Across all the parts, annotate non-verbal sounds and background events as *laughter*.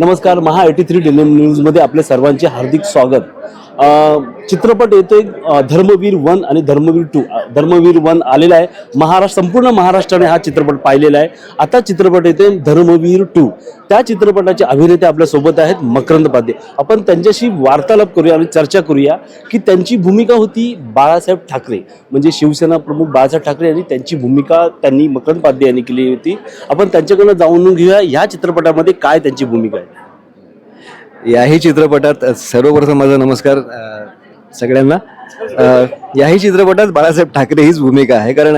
नमस्कार महा eighty three daily न्यूजमध्ये आपल्या सर्वांचे हार्दिक स्वागत. चित्रपट येतोय धर्मवीर वन आणि धर्मवीर टू. धर्मवीर वन आलेला आहे. महाराष्ट्र संपूर्ण महाराष्ट्राने हा चित्रपट पाहिलेला आहे. आता चित्रपट येतोय धर्मवीर टू. त्या चित्रपटाचे अभिनेते आपल्यासोबत आहेत मकरंद पाध्ये. आपण त्यांच्याशी वार्तालाप करूया आणि चर्चा करूया की त्यांची भूमिका होती बाळासाहेब ठाकरे. म्हणजे शिवसेना प्रमुख बाळासाहेब ठाकरे यांनी त्यांची भूमिका त्यांनी मकरंद पाध्ये यांनी केली होती. आपण त्यांच्याकडनं जाऊन घेऊया ह्या चित्रपटामध्ये काय त्यांची भूमिका आहे. याही चित्रपटात सर्वप्रथम माझा नमस्कार सगळ्यांना. याही चित्रपटात बाळासाहेब ठाकरे हीच भूमिका आहे कारण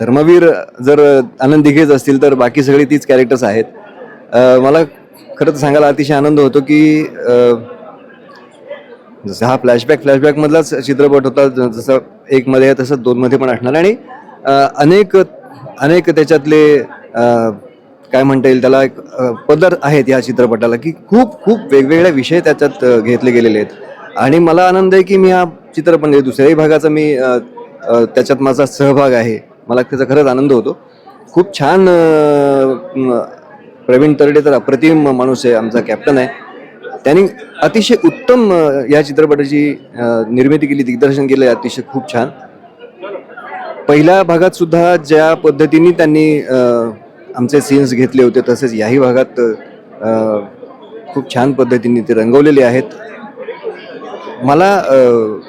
धर्मवीर जर आनंद दिघेच असतील तर बाकी सगळी तीच कॅरेक्टर्स आहेत. मला खरं तर सांगायला अतिशय आनंद होतो की जसा हा फ्लॅशबॅक फ्लॅशबॅकमधलाच चित्रपट होता जसं एकमध्ये तसं दोनमध्ये पण असणार. आणि अनेक अनेक त्याच्यातले काय म्हणता येईल त्याला एक पदर आहेत या चित्रपटाला की खूप खूप वेगवेगळे विषय त्याच्यात घेतले गेलेले आहेत. आणि मला आनंद आहे की मी हा चित्रपट म्हणजे दुसऱ्याही भागाचा मी त्याच्यात माझा सहभाग आहे मला त्याचा खरंच आनंद होतो. खूप छान प्रवीण तरडे तर अप्रतिम माणूस आहे आमचा कॅप्टन आहे. त्यांनी अतिशय उत्तम या चित्रपटाची निर्मिती केली दिग्दर्शन केलं अतिशय खूप छान. पहिल्या भागात सुद्धा ज्या पद्धतीने त्यांनी आमचे सीन्स घेतले होते तसेच याही भागात खूप छान पद्धतीने ते रंगवलेले आहेत. मला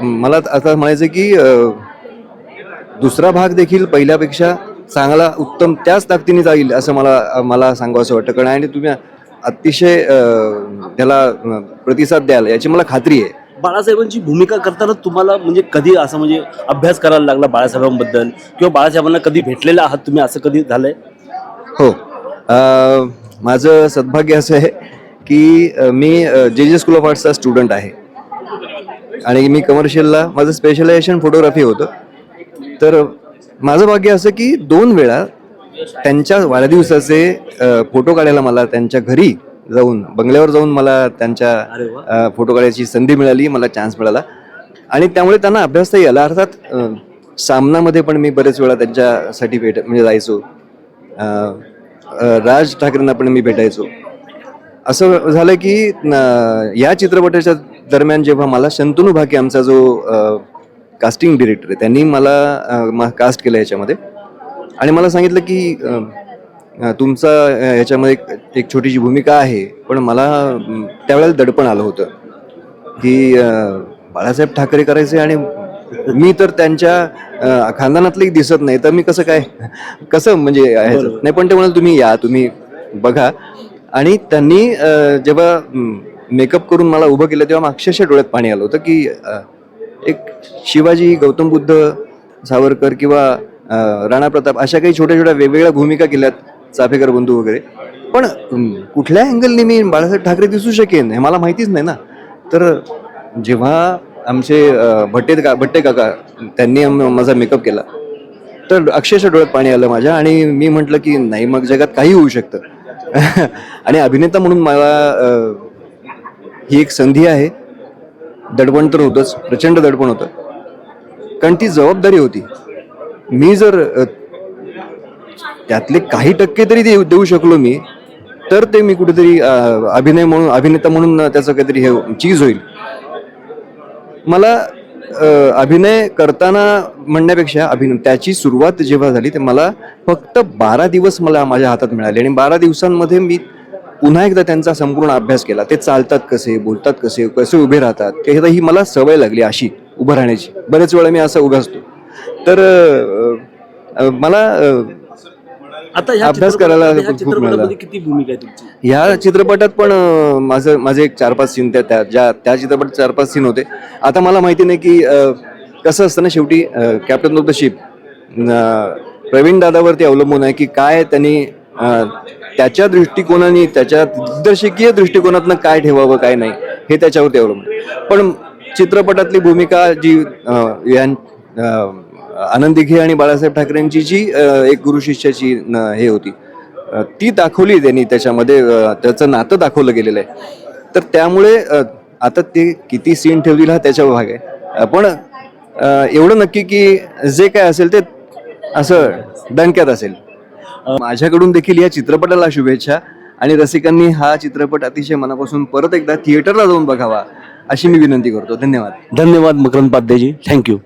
मला आता म्हणायचं की दुसरा भाग देखील पहिल्यापेक्षा चांगला उत्तम त्याच ताकदीने जाईल असं मला मला सांगावं असं वाटतं. कारण आणि तुम्ही अतिशय त्याला प्रतिसाद द्याल याची मला खात्री आहे. बाळासाहेबांची भूमिका करताना तुम्हाला म्हणजे कधी असं म्हणजे अभ्यास करायला लागला बाळासाहेबांबद्दल? किंवा बाळासाहेबांना कधी भेटलेला आहात तुम्ही असं कधी झालंय? हो. माझं सद्भाग्य असं आहे की मी जे जे स्कूल ऑफ आर्ट्सचा स्टुडंट आहे. आणि मी कमर्शियलला माझं स्पेशलायझेशन फोटोग्राफी होतं. तर माझं भाग्य असं की दोन वेळा त्यांच्या वाढदिवसाचे फोटो काढायला मला त्यांच्या घरी जाऊन बंगल्यावर जाऊन मला त्यांच्या फोटो काढायची संधी मिळाली मला चान्स मिळाला. आणि त्यामुळे त्यांना अभ्यासताही आला. अर्थात सामनामध्ये पण मी बरेच वेळा त्यांच्यासाठी भेट म्हणजे जायचो. राज ठाकरेंना पण मी भेटायचो. असं झालं की या चित्रपटाच्या दरम्यान जेव्हा मला शंतनू भाके आमचा जो कास्टिंग डिरेक्टर आहे त्यांनी मला कास्ट केलं याच्यामध्ये. आणि मला सांगितलं की तुमचा याच्यामध्ये एक- छोटीशी भूमिका आहे पण मला त्यावेळेला दडपण आलं होतं. की बाळासाहेब ठाकरे करायचे आणि मी तर त्यांच्या खानदानातले दिसत नाही. तर मी कसं काय कसं म्हणजे. नाही पण ते म्हणाल तुम्ही या तुम्ही बघा. आणि त्यांनी जेव्हा मेकअप करून मला उभं केलं तेव्हा अक्षरशः डोळ्यात पाणी आलं होतं की एक शिवाजी गौतम बुद्ध सावरकर किंवा राणा प्रताप अशा काही छोट्या छोट्या वेगवेगळ्या भूमिका केल्यात चाफेकर बंधू वगैरे. पण कुठल्या अँगलने मी बाळासाहेब ठाकरे दिसू शकेन हे मला माहितीच नाही ना. तर जेव्हा आमचे भट्टे का भट्टे काका त्यांनी माझा मेकअप केला. तर अक्षरशः डोळ्यात पाणी आलं माझ्या आणि मी म्हटलं की नाही मग जगात काही होऊ शकतं. *laughs* आणि अभिनेता म्हणून मला ही एक संधी आहे. दडपण तर होतंच प्रचंड दडपण होतं. कारण ती जबाबदारी होती. मी जर त्यातले काही टक्के तरी देऊ देऊ शकलो मी तर ते मी कुठेतरी अभिनय म्हणून अभिनेता म्हणून त्याचं काहीतरी हे चीज होईल. मला अभिनय करताना म्हणण्यापेक्षा अभिनय त्याची सुरुवात जेव्हा झाली ते मला फक्त बारा दिवस मला माझ्या हातात मिळाले आणि बारा दिवसांमध्ये मी पुन्हा एकदा त्यांचा संपूर्ण अभ्यास केला. ते चालतात कसे बोलतात कसे कसे उभे राहतात ते ही मला सवय लागली अशी उभं राहण्याची. बरेच वेळा मी असं उभं असतो. तर मला आता ह्या अभ्यास चित्रपटामध्ये- करायला ह्या खूप चित्रपटामध्ये मिळाला. किती भूमिका आहे तुमची ह्या चित्रपटात पण अं, माझं माझे एक चार पाच सीन त्या त्या- ज्या त्या चित्रपटात चार पाच सीन होते आता मला माहिती नाही की अं, कसं असतं ना शेवटी captain of the ship Praveen दादावरती अवलंबून आहे की काय त्यांनी अं, त्याच्या दृष्टिकोनाने त्याच्या दिग्दर्शकीय दृष्टिकोनातनं काय ठेवावं काय नाही हे त्याच्यावरती अवलंबून आहे. पण चित्रपटातली भूमिका जी अं, यां अं, आनंद दिघे आणि बाळासाहेब ठाकरेंची जी एक गुरु शिष्याची न- हे होती ती दाखवली त्यांनी त्याच्यामध्ये त्याचं नातं दाखवलं गेलेलं आहे. तर त्यामुळे आता ते किती सीन ठेवतील हा त्याच्यावर भाग आहे. पण एवढं नक्की की जे काय असेल ते असं दणक्यात असेल. माझ्याकडून देखील या चित्रपटाला शुभेच्छा आणि रसिकांनी हा चित्रपट अतिशय मनापासून परत एकदा थिएटरला जाऊन बघावा अशी मी विनंती करतो. धन्यवाद. धन्यवाद मकरंद पाध्येजी थँक्यू